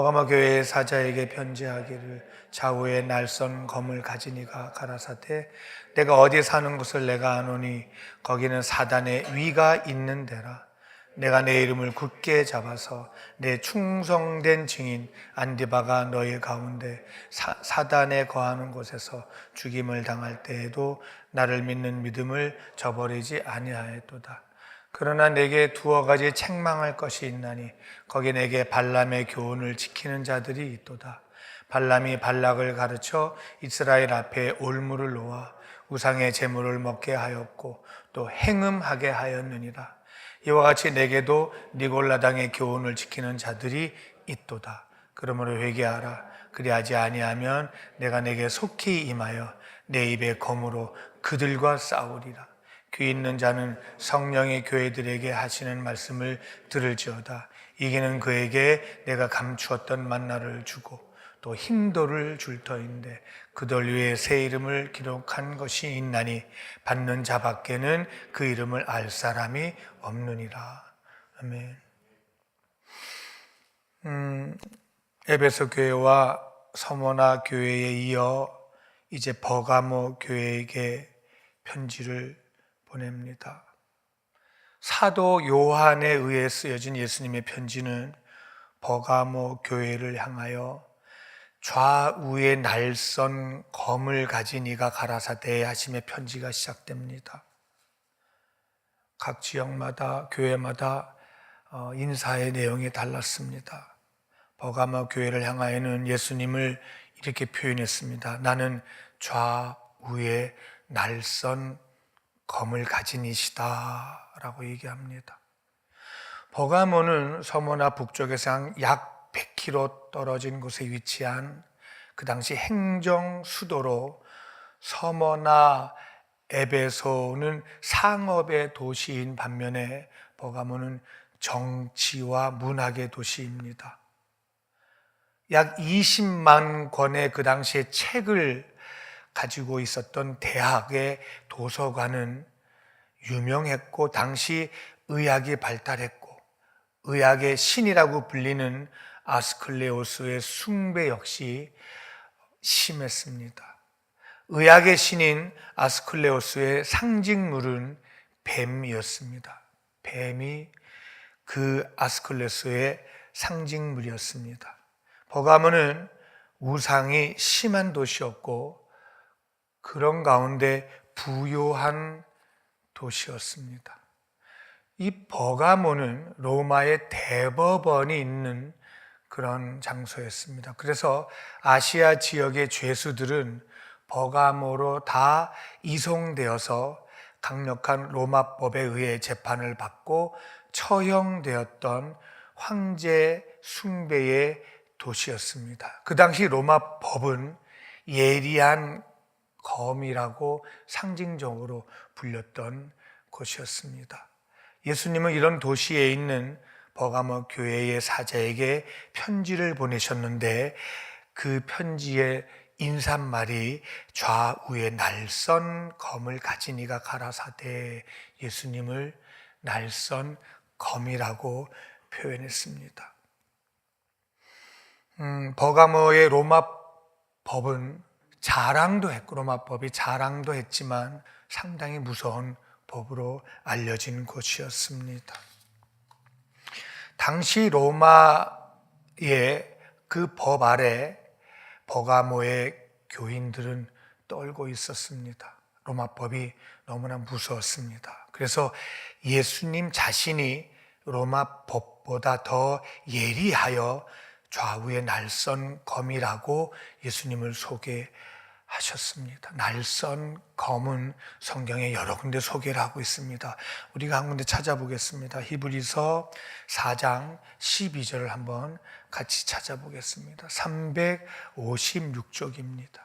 버가마 교회의 사자에게 편지하기를 좌우에 날선 검을 가진 이가 가라사대 내가 어디 사는 곳을 내가 아노니 거기는 사단의 위가 있는 데라 내가 내 이름을 굳게 잡아서 내 충성된 증인 안디바가 너희 가운데 사, 사단에 거하는 곳에서 죽임을 당할 때에도 나를 믿는 믿음을 저버리지 아니하였도다. 그러나 내게 두어 가지 책망할 것이 있나니 거기 내게 발람의 교훈을 지키는 자들이 있도다. 발람이 발락을 가르쳐 이스라엘 앞에 올무를 놓아 우상의 제물을 먹게 하였고 또 행음하게 하였느니라. 이와 같이 내게도 니골라당의 교훈을 지키는 자들이 있도다. 그러므로 회개하라. 그리하지 아니하면 내가 내게 속히 임하여 내 입에 검으로 그들과 싸우리라. 귀 있는 자는 성령의 교회들에게 하시는 말씀을 들을지어다. 이기는 그에게 내가 감추었던 만나를 주고 또 힘도를 줄 터인데 그들 위에 새 이름을 기록한 것이 있나니 받는 자밖에는 그 이름을 알 사람이 없느니라. 아멘. 음, 에베소 교회와 서머나 교회에 이어 이제 버가모 교회에게 편지를 보냅니다. 사도 요한에 의해 쓰여진 예수님의 편지는 버가모 교회를 향하여 좌우에 날선 검을 가진 이가 가라사대 하심의 편지가 시작됩니다. 각 지역마다 교회마다 어, 인사의 내용이 달랐습니다. 버가모 교회를 향하여는 예수님을 이렇게 표현했습니다. 나는 좌우에 날선 검을 가진 이시다 라고 얘기합니다. 버가모는 서머나 북쪽에서 약 100km 떨어진 곳에 위치한 그 당시 행정 수도로 서머나 에베소는 상업의 도시인 반면에 버가모는 정치와 문학의 도시입니다. 약 20만 권의 그 당시의 책을 가지고 있었던 대학의 도서관은 유명했고 당시 의학이 발달했고 의학의 신이라고 불리는 아스클레오스의 숭배 역시 심했습니다. 의학의 신인 아스클레오스의 상징물은 뱀이었습니다. 뱀이 그 아스클레오스의 상징물이었습니다. 버가모는 우상이 심한 도시였고 그런 가운데 부요한 도시였습니다. 이 버가모는 로마의 대법원이 있는 그런 장소였습니다. 그래서 아시아 지역의 죄수들은 버가모로 다 이송되어서 강력한 로마법에 의해 재판을 받고 처형되었던 황제 숭배의 도시였습니다. 그 당시 로마 법은 예리한 검이라고 상징적으로 불렸던 곳이었습니다. 예수님은 이런 도시에 있는 버가모 교회의 사자에게 편지를 보내셨는데 그 편지의 인사말이 좌우에 날선 검을 가진 이가 가라사대 예수님을 날선 검이라고 표현했습니다. 음, 버가모의 로마 법은 자랑도 했고 로마법이 자랑도 했지만 상당히 무서운 법으로 알려진 곳이었습니다. 당시 로마의 그 법 아래 버가모의 교인들은 떨고 있었습니다. 로마법이 너무나 무서웠습니다. 그래서 예수님 자신이 로마법보다 더 예리하여 좌우의 날선 검이라고 예수님을 소개하셨습니다. 날선 검은 성경에 여러 군데 소개를 하고 있습니다. 우리가 한 군데 찾아보겠습니다. 히브리서 4장 12절을 한번 같이 찾아보겠습니다. 356쪽입니다.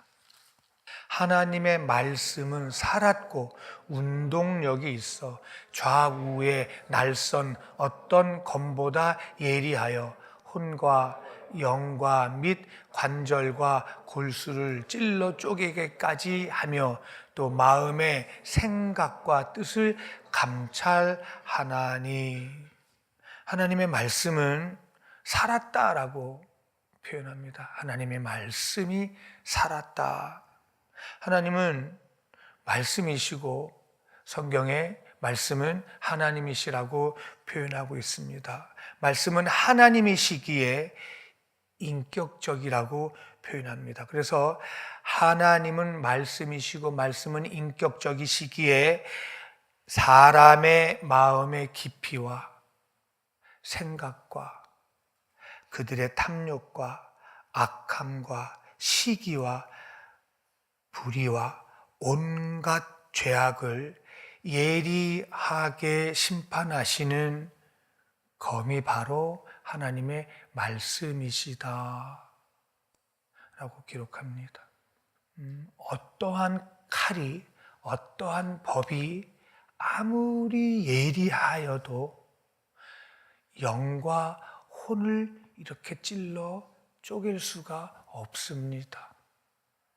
하나님의 말씀은 살았고 운동력이 있어 좌우의 날선 어떤 검보다 예리하여 혼과 영과 및 관절과 골수를 찔러 쪼개게까지 하며 또 마음의 생각과 뜻을 감찰하나니 하나님의 말씀은 살았다라고 표현합니다. 하나님의 말씀이 살았다. 하나님은 말씀이시고 성경에 말씀은 하나님이시라고 표현하고 있습니다. 말씀은 하나님이시기에 인격적이라고 표현합니다. 그래서 하나님은 말씀이시고 말씀은 인격적이시기에 사람의 마음의 깊이와 생각과 그들의 탐욕과 악함과 시기와 불의와 온갖 죄악을 예리하게 심판하시는 검이 바로 하나님의 말씀이시다. 라고 기록합니다. 음, 어떠한 칼이, 어떠한 법이 아무리 예리하여도 영과 혼을 이렇게 찔러 쪼갤 수가 없습니다.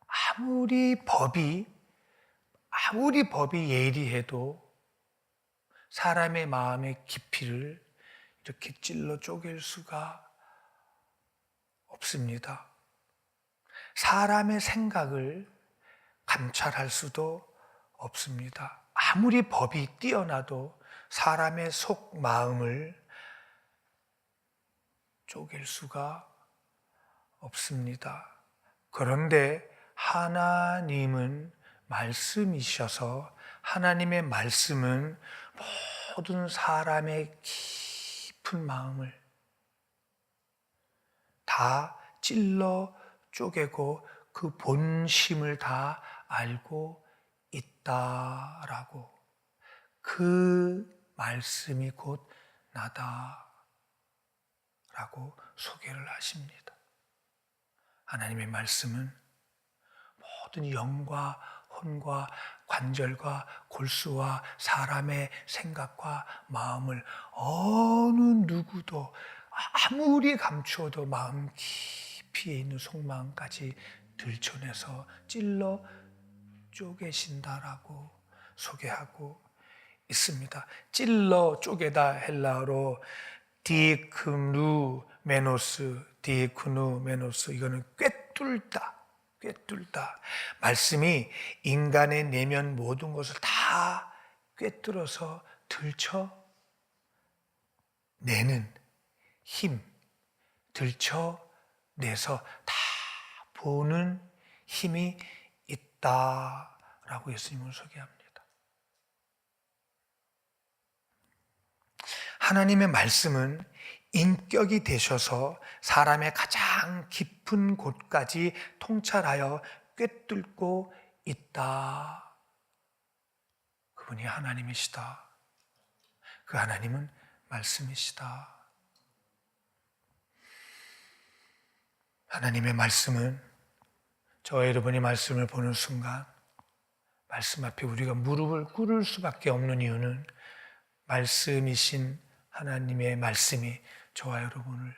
아무리 법이, 아무리 법이 예리해도 사람의 마음의 깊이를 이렇게 찔러 쪼갤 수가 없습니다. 사람의 생각을 감찰할 수도 없습니다. 아무리 법이 뛰어나도 사람의 속 마음을 쪼갤 수가 없습니다. 그런데 하나님은 말씀이셔서 하나님의 말씀은 모든 사람의 깊은 마음을 다 찔러 쪼개고 그 본심을 다 알고 있다라고 그 말씀이 곧 나다. 라고 소개를 하십니다. 하나님의 말씀은 모든 영과 혼과 관절과 골수와 사람의 생각과 마음을 어느 누구도 아무리 감추어도 마음 깊이에 있는 속마음까지 들춰내서 찔러 쪼개신다라고 소개하고 있습니다. 찔러 쪼개다 헬라어로 디크누 메노스, 디크누 메노스 이거는 꿰뚫다, 꿰뚫다. 말씀이 인간의 내면 모든 것을 다 꿰뚫어서 들쳐 내는 힘, 들쳐 내서 다 보는 힘이 있다라고 예수님을 소개합니다. 하나님의 말씀은 인격이 되셔서 사람의 가장 깊은 곳까지 통찰하여 꿰뚫고 있다. 그분이 하나님이시다. 그 하나님은 말씀이시다. 하나님의 말씀은 저와 여러분이 말씀을 보는 순간 말씀 앞에 우리가 무릎을 꿇을 수밖에 없는 이유는 말씀이신 하나님의 말씀이 저와 여러분을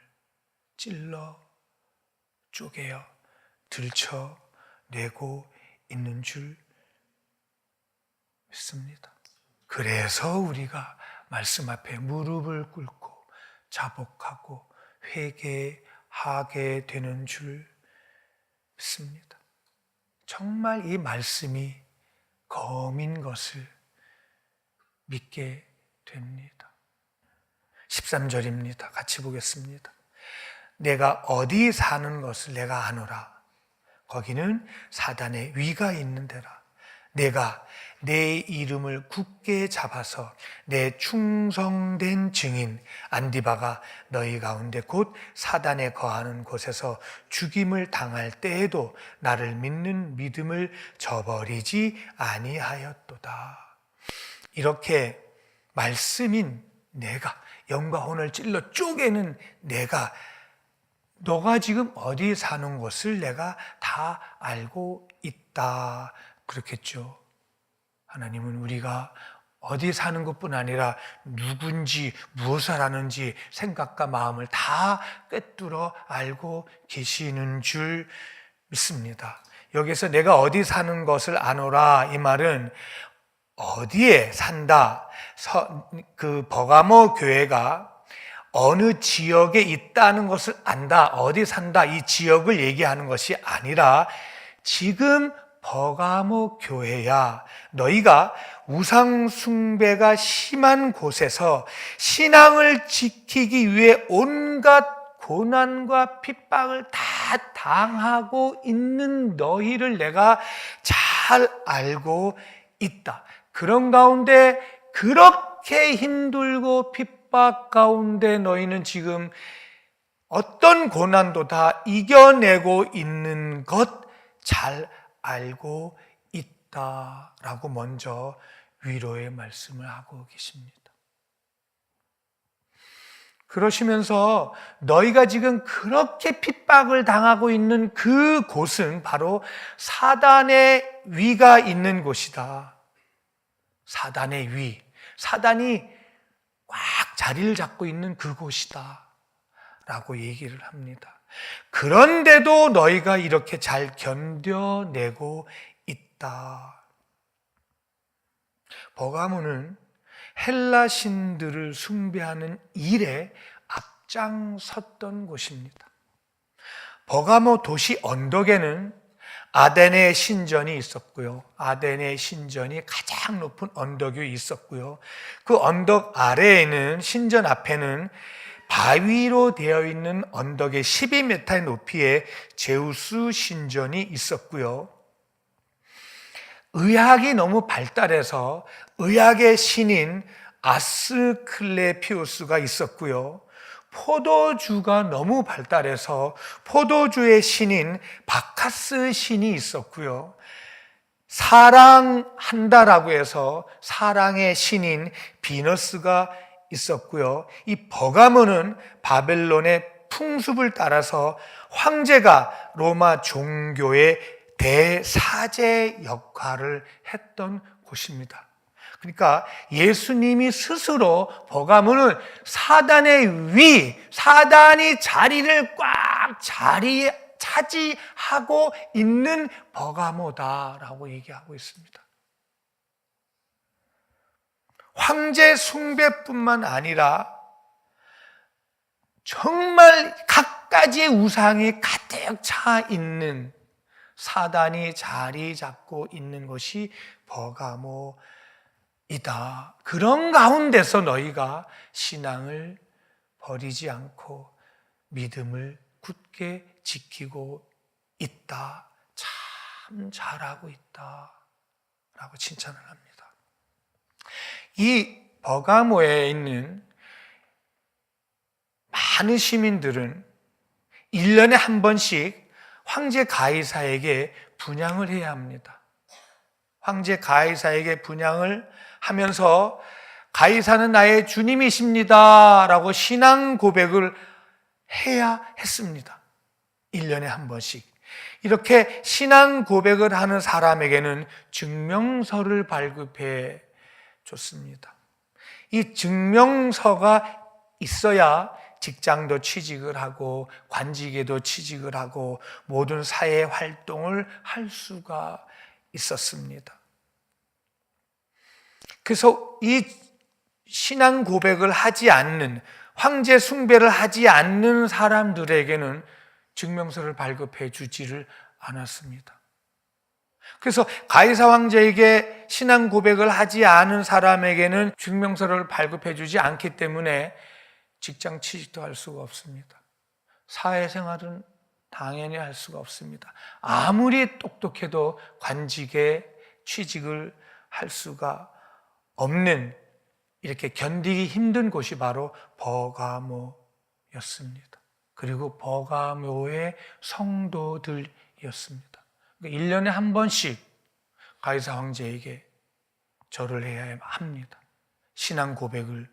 찔러 쪼개어 들쳐 내고 있는 줄 믿습니다. 그래서 우리가 말씀 앞에 무릎을 꿇고 자복하고 회개하게 되는 줄 믿습니다. 정말 이 말씀이 검인 것을 믿게 됩니다. 13절입니다. 같이 보겠습니다. 내가 어디 사는 것을 내가 아노라. 거기는 사단의 위가 있는 데라. 내가 내 이름을 굳게 잡아서 내 충성된 증인 안디바가 너희 가운데 곧 사단에 거하는 곳에서 죽임을 당할 때에도 나를 믿는 믿음을 저버리지 아니하였도다. 이렇게 말씀인 내가 영과 혼을 찔러 쪼개는 내가 너가 지금 어디 사는 곳을 내가 다 알고 있다. 그렇겠죠. 하나님은 우리가 어디 사는 것뿐 아니라 누군지 무엇을 하는지 생각과 마음을 다 꿰뚫어 알고 계시는 줄 믿습니다. 여기서 내가 어디 사는 것을 아노라 이 말은 어디에 산다. 그 버가모 교회가 어느 지역에 있다는 것을 안다, 어디 산다, 이 지역을 얘기하는 것이 아니라 지금 버가모 교회야. 너희가 우상숭배가 심한 곳에서 신앙을 지키기 위해 온갖 고난과 핍박을 다 당하고 있는 너희를 내가 잘 알고 있다. 그런 가운데 그렇게 힘들고 핍박 가운데 너희는 지금 어떤 고난도 다 이겨내고 있는 것 잘 알고 있다 라고 먼저 위로의 말씀을 하고 계십니다. 그러시면서 너희가 지금 그렇게 핍박을 당하고 있는 그 곳은 바로 사단의 위가 있는 곳이다. 사단의 위. 사단이 꽉 자리를 잡고 있는 그곳이다. 라고 얘기를 합니다. 그런데도 너희가 이렇게 잘 견뎌내고 있다. 버가문은 헬라 신들을 숭배하는 일에 앞장섰던 곳입니다. 버가모 도시 언덕에는 아덴의 신전이 있었고요. 아덴의 신전이 가장 높은 언덕 위에 있었고요. 그 언덕 아래에는 신전 앞에는 바위로 되어 있는 언덕의 12m의 높이의 제우스 신전이 있었고요. 의학이 너무 발달해서 의학의 신인 아스클레피우스가 있었고요. 포도주가 너무 발달해서 포도주의 신인 바카스 신이 있었고요. 사랑한다라고 해서 사랑의 신인 비너스가 있었고요. 이 버가모는 바벨론의 풍습을 따라서 황제가 로마 종교의 대사제 역할을 했던 곳입니다. 그러니까 예수님이 스스로 버가문은 사단의 위, 사단이 자리를 꽉 자리 차지하고 있는 버가모다라고 얘기하고 있습니다. 황제 숭배뿐만 아니라 정말 갖가지의 우상이 가득 차 있는 사단이 자리 잡고 있는 것이 버가모 이다. 그런 가운데서 너희가 신앙을 버리지 않고 믿음을 굳게 지키고 있다. 참 잘하고 있다. 라고 칭찬을 합니다. 이 버가모에 있는 많은 시민들은 1년에 한 번씩 황제 가이사에게 분양을 해야 합니다. 황제 가이사에게 분양을 하면서 가이사는 나의 주님이십니다. 라고 신앙 고백을 해야 했습니다. 1년에 한 번씩. 이렇게 신앙 고백을 하는 사람에게는 증명서를 발급해 줬습니다. 이 증명서가 있어야 직장도 취직을 하고 관직에도 취직을 하고 모든 사회 활동을 할 수가 있었습니다. 그래서 이 신앙 고백을 하지 않는 황제 숭배를 하지 않는 사람들에게는 증명서를 발급해 주지를 않았습니다. 그래서 가이사 왕제에게 신앙 고백을 하지 않은 사람에게는 증명서를 발급해 주지 않기 때문에 직장 취직도 할 수가 없습니다. 사회생활은 당연히 할 수가 없습니다. 아무리 똑똑해도 관직에 취직을 할 수가 없는 이렇게 견디기 힘든 곳이 바로 버가모였습니다. 그리고 버가모의 성도들이었습니다. 1년에 그러니까 한 번씩 가이사 황제에게 절을 해야 합니다. 신앙 고백을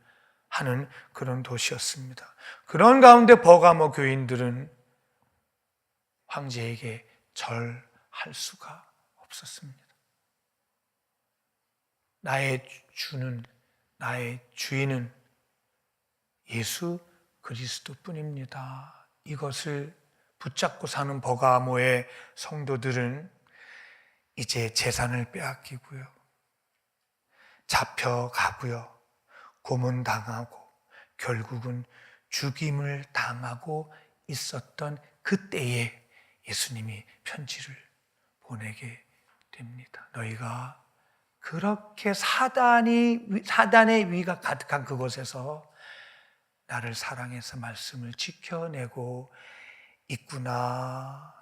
하는 그런 도시였습니다. 그런 가운데 버가모 교인들은 황제에게 절할 수가 없었습니다. 나의 주는 나의 주인은 예수 그리스도 뿐입니다. 이것을 붙잡고 사는 버가모의 성도들은 이제 재산을 빼앗기고요. 잡혀가고요. 고문당하고 결국은 죽임을 당하고 있었던 그때에 예수님이 편지를 보내게 됩니다. 너희가 그렇게 사단이 사단의 위가 가득한 그곳에서 나를 사랑해서 말씀을 지켜내고 있구나.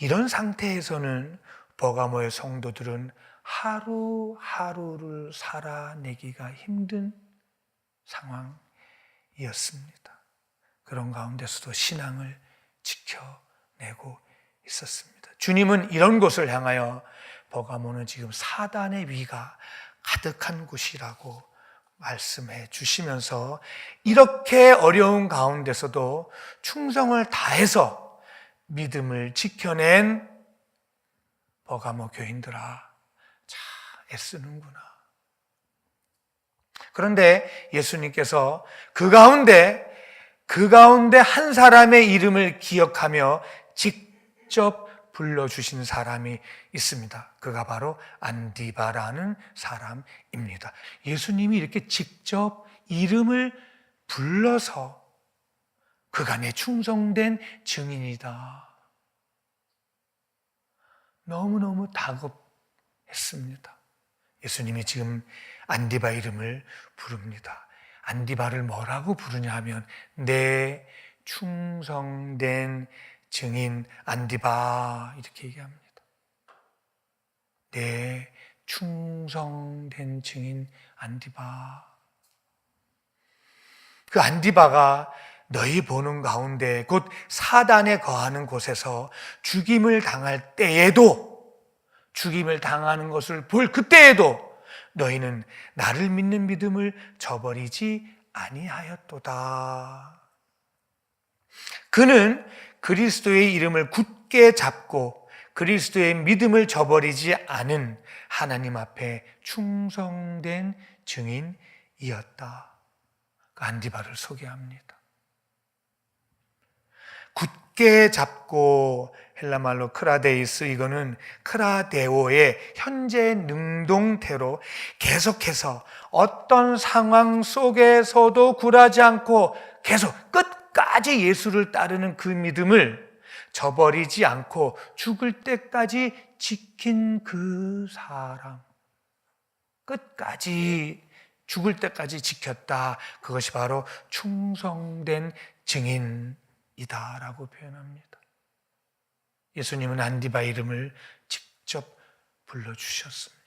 이런 상태에서는 버가모의 성도들은 하루하루를 살아내기가 힘든 상황이었습니다. 그런 가운데서도 신앙을 지켜내고 있었습니다. 주님은 이런 곳을 향하여 버가모는 지금 사단의 위가 가득한 곳이라고 말씀해 주시면서 이렇게 어려운 가운데서도 충성을 다해서 믿음을 지켜낸 버가모 교인들아, 자, 애쓰는구나. 그런데 예수님께서 그 가운데, 그 가운데 한 사람의 이름을 기억하며 직접 불러주신 사람이 있습니다. 그가 바로 안디바라는 사람입니다. 예수님이 이렇게 직접 이름을 불러서 그가 내 충성된 증인이다. 너무너무 다급했습니다. 예수님이 지금 안디바 이름을 부릅니다. 안디바를 뭐라고 부르냐 하면 내 충성된 증인 안디바 이렇게 얘기합니다. 내 충성된 증인 안디바. 그 안디바가 너희 보는 가운데 곧 사단에 거하는 곳에서 죽임을 당할 때에도 죽임을 당하는 것을 볼 그때에도 너희는 나를 믿는 믿음을 저버리지 아니하였도다. 그는 그리스도의 이름을 굳게 잡고 그리스도의 믿음을 저버리지 않은 하나님 앞에 충성된 증인이었다. 그 안디바를 소개합니다. 굳게 잡고 헬라말로 크라데이스 이거는 크라데오의 현재 능동태로 계속해서 어떤 상황 속에서도 굴하지 않고 계속 끝 까지 예수를 따르는 그 믿음을 저버리지 않고 죽을 때까지 지킨 그 사람. 끝까지 죽을 때까지 지켰다. 그것이 바로 충성된 증인이다라고 표현합니다. 예수님은 안디바 이름을 직접 불러주셨습니다.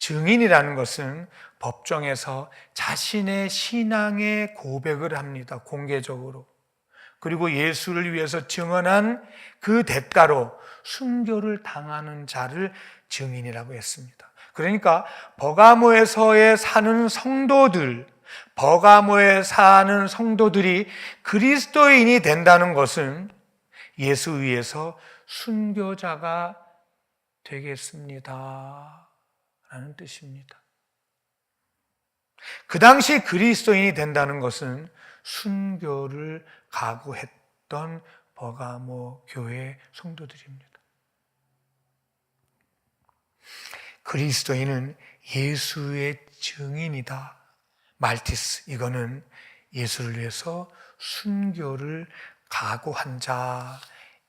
증인이라는 것은 법정에서 자신의 신앙의 고백을 합니다. 공개적으로. 그리고 예수를 위해서 증언한 그 대가로 순교를 당하는 자를 증인이라고 했습니다. 그러니까 버가모에서의 사는 성도들, 버가모에 사는 성도들이 그리스도인이 된다는 것은 예수 위에서 순교자가 되겠습니다. 라는 뜻입니다. 그 당시 그리스도인이 된다는 것은 순교를 각오했던 버가모 교회 성도들입니다. 그리스도인은 예수의 증인이다. 말티스, 이거는 예수를 위해서 순교를 각오한 자,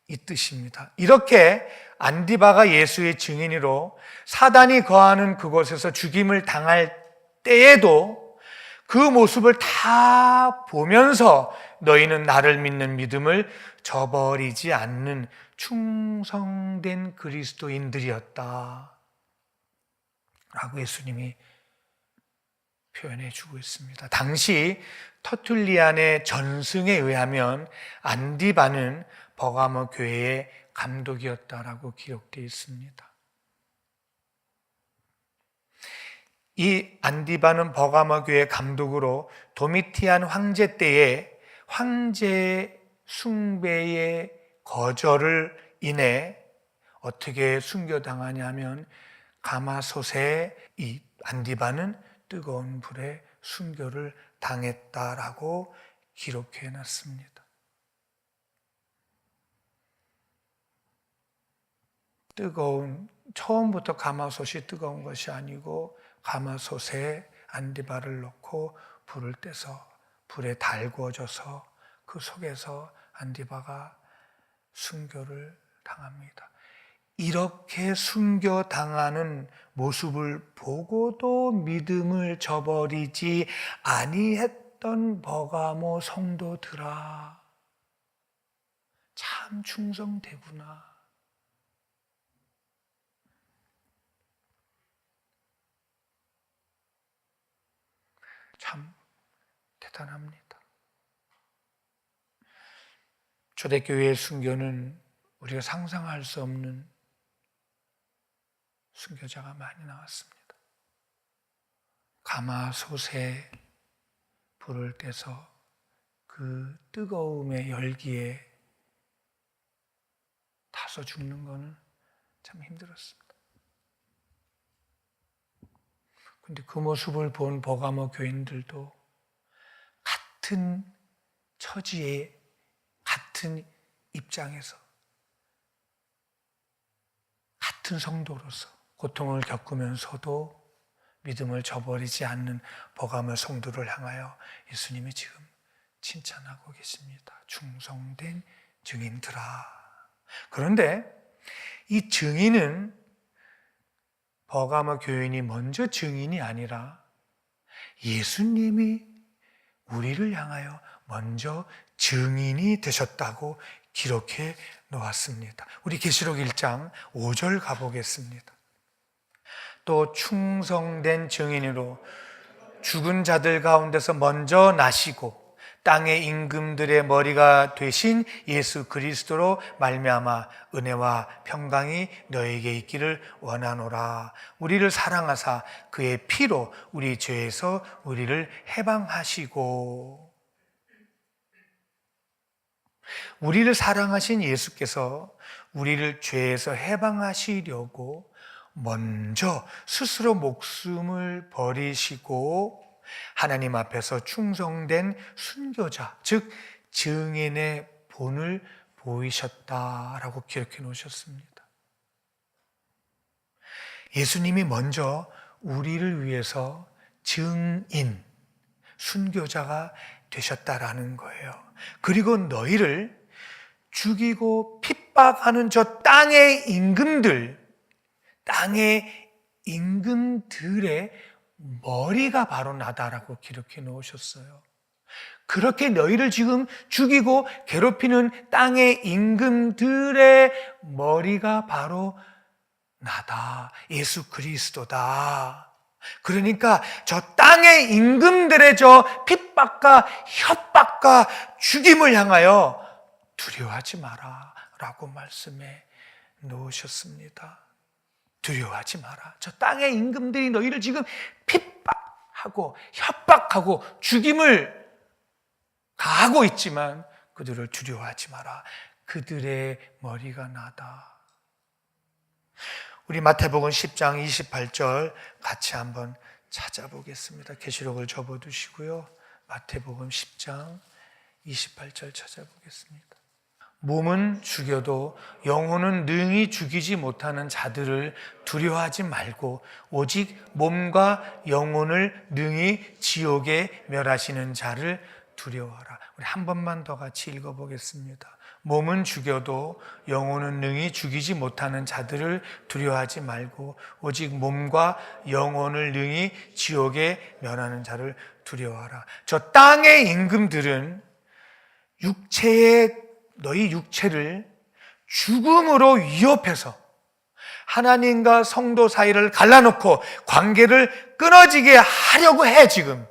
이 뜻입니다. 이렇게 안디바가 예수의 증인으로 사단이 거하는 그곳에서 죽임을 당할 때에도 그 모습을 다 보면서 너희는 나를 믿는 믿음을 저버리지 않는 충성된 그리스도인들이었다. 라고 예수님이 표현해 주고 있습니다. 당시 터툴리안의 전승에 의하면 안디바는 버가모 교회의 감독이었다라고 기록되어 있습니다. 이 안디바는 버가모 교회 감독으로 도미티안 황제 때에 황제 숭배의 거절을 인해 어떻게 순교당하냐면 가마솥에 이 안디바는 뜨거운 불에 순교를 당했다라고 기록해 놨습니다. 뜨거운 처음부터 가마솥이 뜨거운 것이 아니고 가마솥에 안디바를 넣고 불을 떼서 불에 달구어져서 그 속에서 안디바가 순교를 당합니다. 이렇게 순교 당하는 모습을 보고도 믿음을 저버리지 아니했던 버가모 성도들아 참 충성되구나. 참 대단합니다. 초대교회의 순교는 우리가 상상할 수 없는 순교자가 많이 나왔습니다. 가마솥에 불을 떼서 그 뜨거움의 열기에 타서 죽는 것은 참 힘들었습니다. 근데 그 모습을 본 버가모 교인들도 같은 처지에 같은 입장에서 같은 성도로서 고통을 겪으면서도 믿음을 저버리지 않는 버가모 성도를 향하여 예수님이 지금 칭찬하고 계십니다. 충성된 증인들아. 그런데 이 증인은 버가모 교인이 먼저 증인이 아니라 예수님이 우리를 향하여 먼저 증인이 되셨다고 기록해 놓았습니다. 우리 계시록 1장 5절 가보겠습니다. 또 충성된 증인으로 죽은 자들 가운데서 먼저 나시고 땅의 임금들의 머리가 되신 예수 그리스도로 말미암아 은혜와 평강이 너에게 있기를 원하노라. 우리를 사랑하사 그의 피로 우리 죄에서 우리를 해방하시고 우리를 사랑하신 예수께서 우리를 죄에서 해방하시려고 먼저 스스로 목숨을 버리시고 하나님 앞에서 충성된 순교자, 즉 증인의 본을 보이셨다라고 기록해 놓으셨습니다. 예수님이 먼저 우리를 위해서 증인, 순교자가 되셨다라는 거예요. 그리고 너희를 죽이고 핍박하는 저 땅의 임금들, 땅의 임금들의 머리가 바로 나다라고 기록해 놓으셨어요. 그렇게 너희를 지금 죽이고 괴롭히는 땅의 임금들의 머리가 바로 나다. 예수 그리스도다. 그러니까 저 땅의 임금들의 저 핍박과 협박과 죽임을 향하여 두려워하지 마라. 라고 말씀해 놓으셨습니다. 두려워하지 마라. 저 땅의 임금들이 너희를 지금 핍박하고 협박하고 죽임을 가하고 있지만 그들을 두려워하지 마라. 그들의 머리가 나다. 우리 마태복음 10장 28절 같이 한번 찾아보겠습니다. 계시록을 접어 두시고요. 마태복음 10장 28절 찾아보겠습니다. 몸은 죽여도 영혼은 능히 죽이지 못하는 자들을 두려워하지 말고 오직 몸과 영혼을 능히 지옥에 멸하시는 자를 두려워하라. 우리 한 번만 더 같이 읽어보겠습니다. 몸은 죽여도 영혼은 능히 죽이지 못하는 자들을 두려워하지 말고 오직 몸과 영혼을 능히 지옥에 멸하는 자를 두려워하라. 저 땅의 임금들은 육체의 너희 육체를 죽음으로 위협해서 하나님과 성도 사이를 갈라놓고 관계를 끊어지게 하려고 해, 지금.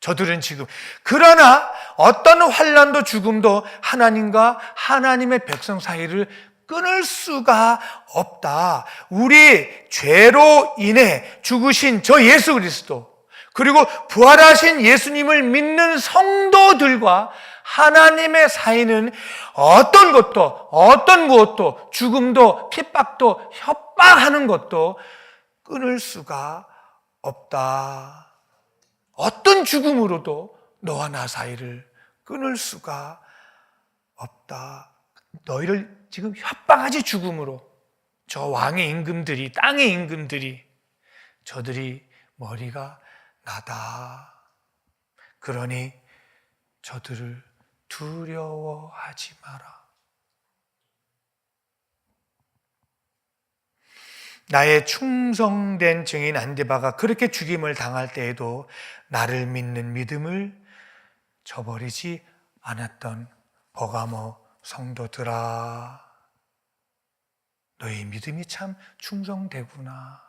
저들은 지금. 그러나 어떤 환란도 죽음도 하나님과 하나님의 백성 사이를 끊을 수가 없다. 우리 죄로 인해 죽으신 저 예수 그리스도, 그리고 부활하신 예수님을 믿는 성도들과 하나님의 사이는 어떤 것도, 어떤 무엇도, 죽음도, 핍박도, 협박하는 것도 끊을 수가 없다. 어떤 죽음으로도 너와 나 사이를 끊을 수가 없다. 너희를 지금 협박하지 죽음으로. 저 왕의 임금들이, 땅의 임금들이, 저들이 머리가 나다. 그러니 저들을 두려워하지 마라. 나의 충성된 증인 안디바가 그렇게 죽임을 당할 때에도 나를 믿는 믿음을 저버리지 않았던 버가모 성도들아. 너희 믿음이 참 충성되구나.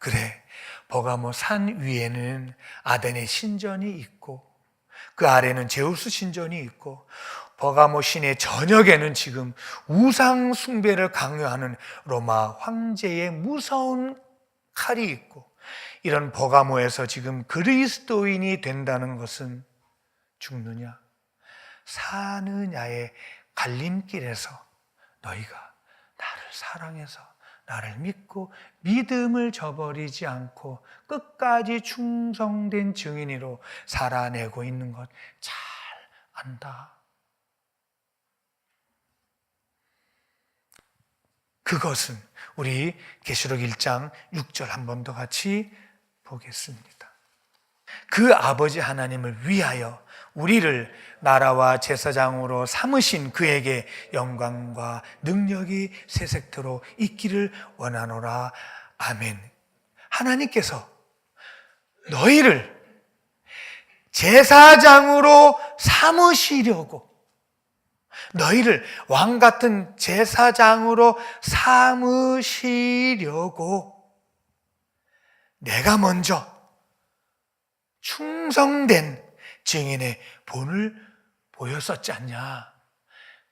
그래, 버가모 산 위에는 아덴의 신전이 있고, 그 아래는 제우스 신전이 있고, 버가모 신의 저녁에는 지금 우상 숭배를 강요하는 로마 황제의 무서운 칼이 있고, 이런 버가모에서 지금 그리스도인이 된다는 것은 죽느냐, 사느냐의 갈림길에서 너희가 나를 사랑해서 나를 믿고 믿음을 저버리지 않고 끝까지 충성된 증인으로 살아내고 있는 것 잘 안다. 그것은 우리 계시록 1장 6절 한 번 더 같이 보겠습니다. 그 아버지 하나님을 위하여 우리를 나라와 제사장으로 삼으신 그에게 영광과 능력이 세색토록 있기를 원하노라. 아멘. 하나님께서 너희를 제사장으로 삼으시려고 너희를 왕 같은 제사장으로 삼으시려고 내가 먼저 충성된 증인의 본을 보였었지 않냐.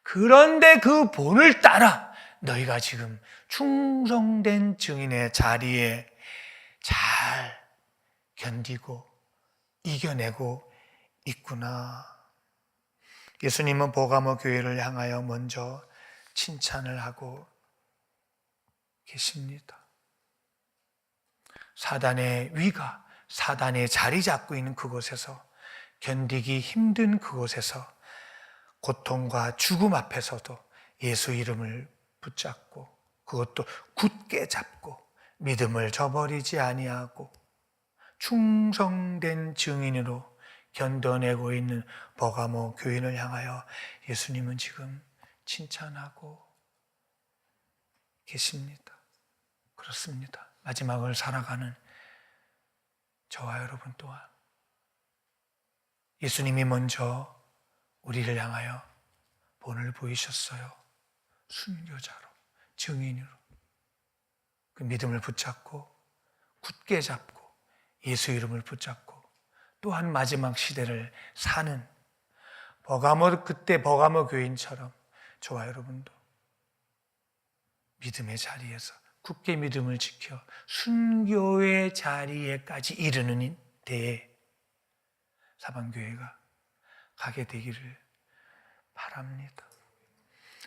그런데 그 본을 따라 너희가 지금 충성된 증인의 자리에 잘 견디고 이겨내고 있구나. 예수님은 보가모 교회를 향하여 먼저 칭찬을 하고 계십니다. 사단의 위가 사단의 자리 잡고 있는 그곳에서 견디기 힘든 그곳에서 고통과 죽음 앞에서도 예수 이름을 붙잡고 그것도 굳게 잡고 믿음을 저버리지 아니하고 충성된 증인으로 견뎌내고 있는 버가모 교인을 향하여 예수님은 지금 칭찬하고 계십니다. 그렇습니다. 마지막을 살아가는 저와 여러분 또한 예수님이 먼저 우리를 향하여 본을 보이셨어요. 순교자로, 증인으로. 그 믿음을 붙잡고, 굳게 잡고, 예수 이름을 붙잡고, 또한 마지막 시대를 사는 버가모, 그때 버가모 교인처럼 저와 여러분도 믿음의 자리에서 굳게 믿음을 지켜 순교의 자리에까지 이르는 때에 사방교회가 가게 되기를 바랍니다.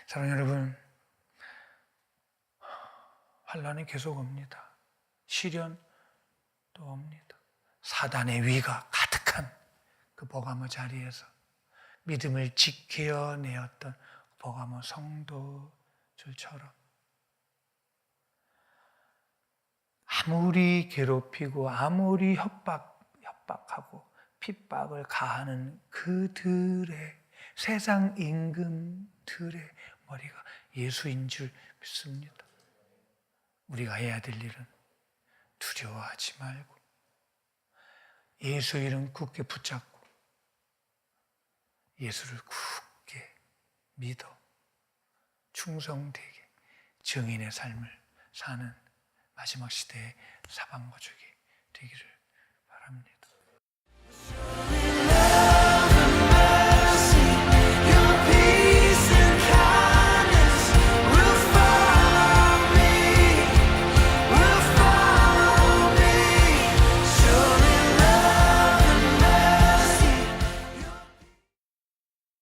사랑하는 여러분, 환란이 계속 옵니다. 시련도 옵니다. 사단의 위가 가득한 그 버가모 자리에서 믿음을 지켜내었던 버가모 성도들처럼 아무리 괴롭히고 아무리 협박 협박하고 핍박을 가하는 그들의 세상 임금들의 머리가 예수인 줄 믿습니다. 우리가 해야 될 일은 두려워하지 말고 예수 이름 굳게 붙잡고 예수를 굳게 믿어 충성되게 증인의 삶을 사는 마지막 시대의 사방거족이 되기를. News.